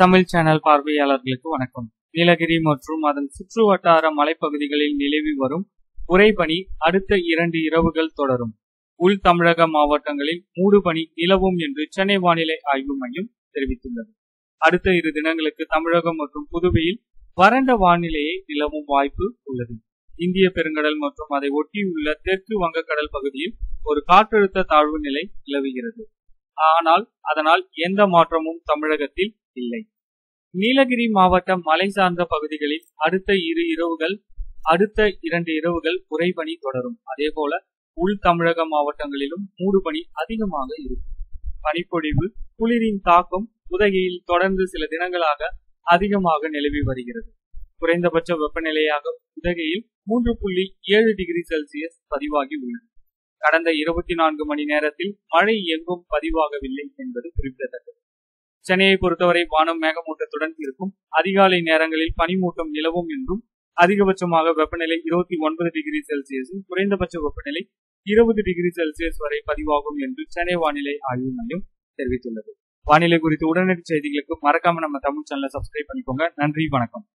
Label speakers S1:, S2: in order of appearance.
S1: Tamil channel பார்வையாளர்களுக்கு வணக்கம் நீலகிரி மற்றும் அதன் சுற்று வட்டார மலைப்பகுதிகளில் நிலவி வரும் உறைபனி அடுத்த இரண்டு இரவுகள் தொடரும் உள் தமிழக மாவட்டங்களில் மூடுபனி நிலவும் என்று சென்னை வானிலை ஆய்வு மையம் தெரிவித்துள்ளது அடுத்த இரு தினங்களுக்கு தமிழகம் மற்றும் புதுவையில் வறண்ட வானிலையை நிலவும் வாய்ப்பு உள்ளது இந்திய பெருங்கடல் மற்றும் அதை ஒட்டியுள்ள தெற்கு வங்கக்கடல் பகுதியில் ஒரு காற்றழுத்த தாழ்வு நிலை நிலவுகிறது ஆனால் அதனால் எந்த மாற்றமும் தமிழகத்தில் இல்லை நீலகிரி மாவட்டம் மலை சார்ந்த பகுதிகளில் அடுத்த இரு இரவுகள் அடுத்த இரண்டு இரவுகள் குறைபணி தொடரும் அதே போல உள் தமிழக மாவட்டங்களிலும் மூடுபனி அதிகமாக இருக்கும் பனிப்பொழிவு குளிரின் தாக்கம் உதகையில் தொடர்ந்து சில தினங்களாக அதிகமாக நிலவி வருகிறது குறைந்தபட்ச வெப்பநிலையாக உதகையில் மூன்று புள்ளி ஏழு டிகிரி செல்சியஸ் பதிவாகி உள்ளது கடந்த இருபத்தி நான்கு மணி நேரத்தில் மழை எங்கும் பதிவாகவில்லை என்பது குறிப்பிடத்தக்கது சென்னையை பொறுத்தவரை வானம் மேகமூட்டத்துடன் இருக்கும் அதிகாலை நேரங்களில் பனிமூட்டம் நிலவும் என்றும் அதிகபட்சமாக வெப்பநிலை இருபத்தி ஒன்பது டிகிரி செல்சியஸும் குறைந்தபட்ச வெப்பநிலை இருபது டிகிரி செல்சியஸ் வரை பதிவாகும் என்று சென்னை வானிலை ஆய்வு மையம் தெரிவித்துள்ளது வானிலை குறித்த உடனடி செய்திகளுக்கு மறக்காம நம்ம தமிழ் சேனலை சப்ஸ்கிரைப் பண்ணிக்கோங்க நன்றி வணக்கம்